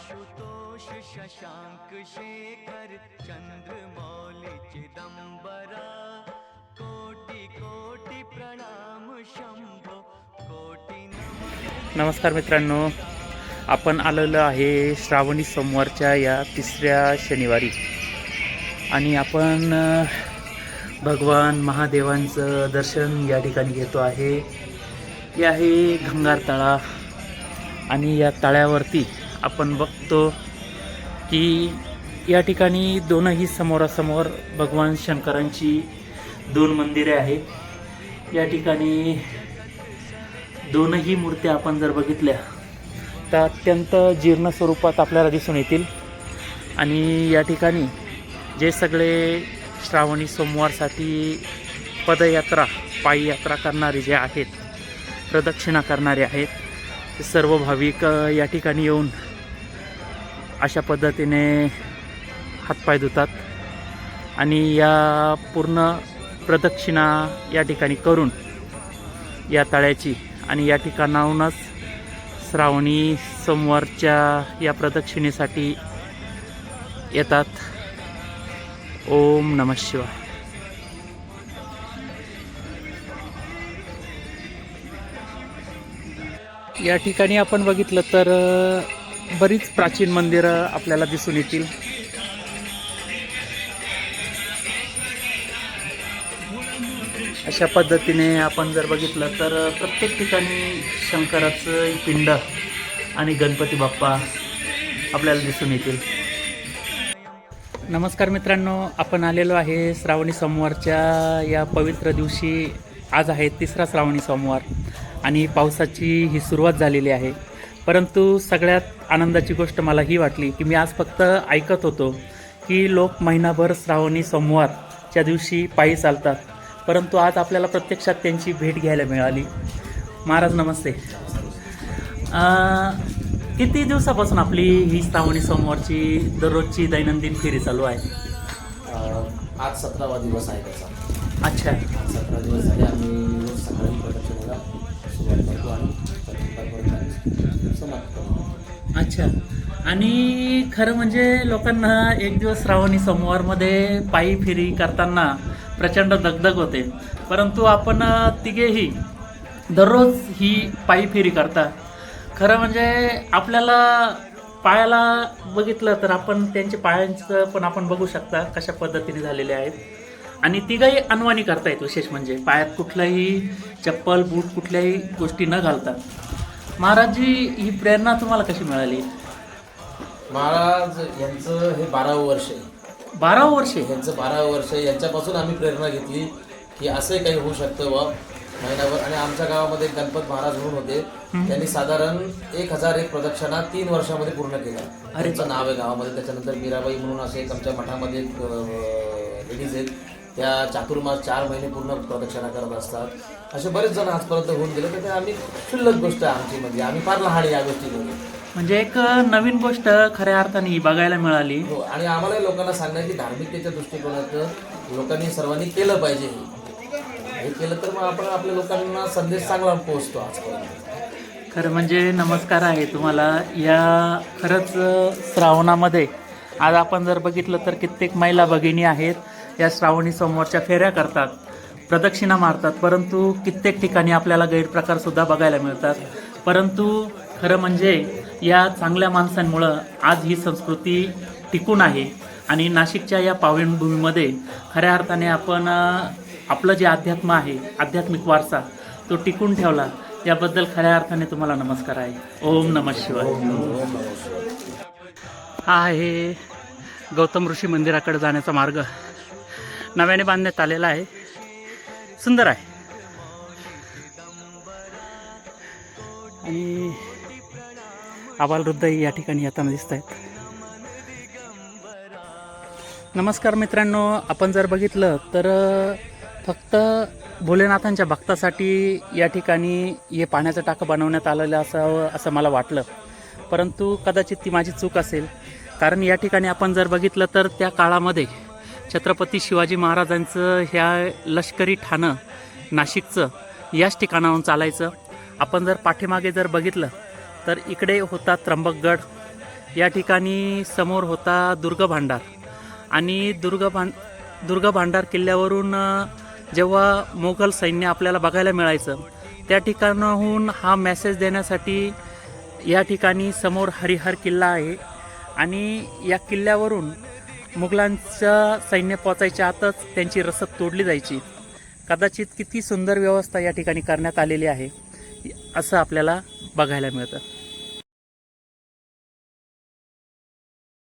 आशुतोष शशांक शेखर चंद्रमौली चिदंबरा। कोटि कोटि प्रणाम शंभो कोटि नमस्कार मित्रांनो आपण आलेलो आहे श्रावणी सोमवारच्या या तिसऱ्या शनिवारी. आणि आपण भगवान महादेवांचं दर्शन या ठिकाणी घेतो आहे. हे आहे गंगार तळा. आणि या तळ्यावरती आपण बघतो की या ठिकाणी दोनही समोरासमोर भगवान शंकरांची दोन मंदिरे आहेत. या ठिकाणी दोनही मूर्त्या आपण जर बघितल्या तर अत्यंत जीर्ण स्वरूपात आपल्याला दिसून येतील. आणि या ठिकाणी जे सगळे श्रावणी सोमवारसाठी पदयात्रा पायी यात्रा करणारे जे आहेत प्रदक्षिणा करणारे आहेत सर्व भाविक या ठिकाणी येऊन अशा पद्धतीने हातपाय धुतात आणि या पूर्ण प्रदक्षिणा या ठिकाणी करून या तळ्याची आणि या ठिकाणाहूनच श्रावणी सोमवारच्या या प्रदक्षिणेसाठी येतात. ओम नम शिवाय. या ठिकाणी आपण बघितलं तर बरीच प्राचीन मंदिरं आपल्याला दिसून येतील. अशा पद्धतीने आपण जर बघितलं तर प्रत्येक ठिकाणी शंकराचं पिंड आणि गणपती बाप्पा आपल्याला दिसून येतील. नमस्कार मित्रांनो आपण आलेलो आहे श्रावणी सोमवारच्या या पवित्र दिवशी. आज आहे तिसरा श्रावणी सोमवार आणि पावसाची ही सुरुवात झालेली आहे. परंतु सगळ्यात आनंदाची गोष्ट मला ही वाटली की मी आज फक्त ऐकत होतो की लोक महिनाभर श्रावणी सोमवारच्या दिवशी पायी चालतात परंतु आज आपल्याला प्रत्यक्षात त्यांची भेट घ्यायला मिळाली. महाराज नमस्ते. किती दिवसापासून आपली ही श्रावणी सोमवारची दररोजची दैनंदिन फेरी चालू आहे? आज सतरावा दिवस आहे त्याचा. अच्छा. आज सतरा दिवस झाले अच्छा. आणि खरं म्हणजे लोकांना एक दिवस श्रावणी सोमवारमध्ये पायी फिरी करताना प्रचंड दगदग होते. परंतु आपण तिघेही दररोज ही पायी फेरी करता. खरं म्हणजे आपल्याला पायाला बघितलं तर आपण त्यांच्या पायांचं पण आपण बघू शकता कशा पद्धतीने झालेले आहेत. आणि तिघंही अनवाणी करतायत विशेष म्हणजे पायात कुठलाही चप्पल बूट कुठल्याही गोष्टी न घालता. महाराजजी ही प्रेरणा तुम्हाला कशी मिळाली? महाराज यांचं हे बारावं वर्ष आहे. बारावं वर्षे यांचं बारावं वर्ष आहे. यांच्यापासून आम्ही प्रेरणा घेतली की असंही काही होऊ शकतं व महिनाभर आणि आमच्या गावामध्ये गणपत महाराज म्हणून होते. त्यांनी साधारण एक हजार एक प्रदक्षिणा तीन वर्षामध्ये पूर्ण केल्या. त्यांचं नाव आहे गावामध्ये. त्याच्यानंतर मीराबाई म्हणून असे एक आमच्या मठामध्ये लेडीज आहेत. त्या चातुर्मास चार महिने पूर्ण प्रदक्षिणा करत असतात. असे बरेच जण आजपर्यंत होऊन गेले तर ते आम्ही क्षुल्लक गोष्ट आहे आमची म्हणजे. आम्ही फार लहान या गोष्टीमध्ये म्हणजे एक नवीन गोष्ट खऱ्या अर्थाने ही बघायला मिळाली. हो आणि आम्हाला लोकांना सांगणं की धार्मिकतेच्या दृष्टिकोनातून लोकांनी सर्वांनी केलं पाहिजे हे. केलं तर मग आपण आपल्या लोकांना संदेश चांगला पोहोचतो आजपर्यंत. खरं म्हणजे नमस्कार आहे तुम्हाला. या खरंच श्रावणामध्ये आज आपण जर बघितलं तर कित्येक महिला भगिनी आहेत. या श्रावणी सोमवारच्या फेऱ्या करतात प्रदक्षिणा मारतात परंतु कित्येक ठिकाणी आपल्याला गैरप्रकारसुद्धा बघायला मिळतात. परंतु खरं म्हणजे या चांगल्या माणसांमुळं आज ही संस्कृती टिकून आहे आणि नाशिकच्या या पावनभूमीमध्ये खऱ्या अर्थाने आपण आपलं जे अध्यात्म आहे आध्यात्मिक वारसा तो टिकून ठेवला. याबद्दल खऱ्या अर्थाने तुम्हाला नमस्कार आहे. ओम नम शिवाय. हा आहे गौतम ऋषी मंदिराकडे जाण्याचा मार्ग. नव्याने बांधण्यात आलेला आहे. सुंदर आहे. आणि आबालवृद्धही या ठिकाणी येताना दिसत आहेत नमस्कार मित्रांनो आपण जर बघितलं तर फक्त भोलेनाथांच्या भक्तासाठी या ठिकाणी हे पाण्याचं टाकं बनवण्यात आलेलं असावं असं मला वाटलं. परंतु कदाचित ती माझी चूक असेल. कारण या ठिकाणी आपण जर बघितलं तर त्या काळामध्ये छत्रपती शिवाजी महाराजांचं ह्या लष्करी ठाणं नाशिकचं याच ठिकाणाहून चालायचं. आपण जर पाठीमागे जर बघितलं तर इकडे होता त्र्यंबकगड या ठिकाणी समोर होता दुर्ग भांडार. आणि दुर्ग भां दुर्ग भांडार किल्ल्यावरून जेव्हा मोगल सैन्य आपल्याला बघायला मिळायचं त्या ठिकाणाहून हा मेसेज देण्यासाठी या ठिकाणी समोर हरिहर किल्ला आहे. आणि या किल्ल्यावरून मुघलांचं सैन्य पोचायच्या आतच त्यांची रसद तोडली जायची. कदाचित किती सुंदर व्यवस्था या ठिकाणी करण्यात आलेली आहे असं आपल्याला बघायला मिळतं.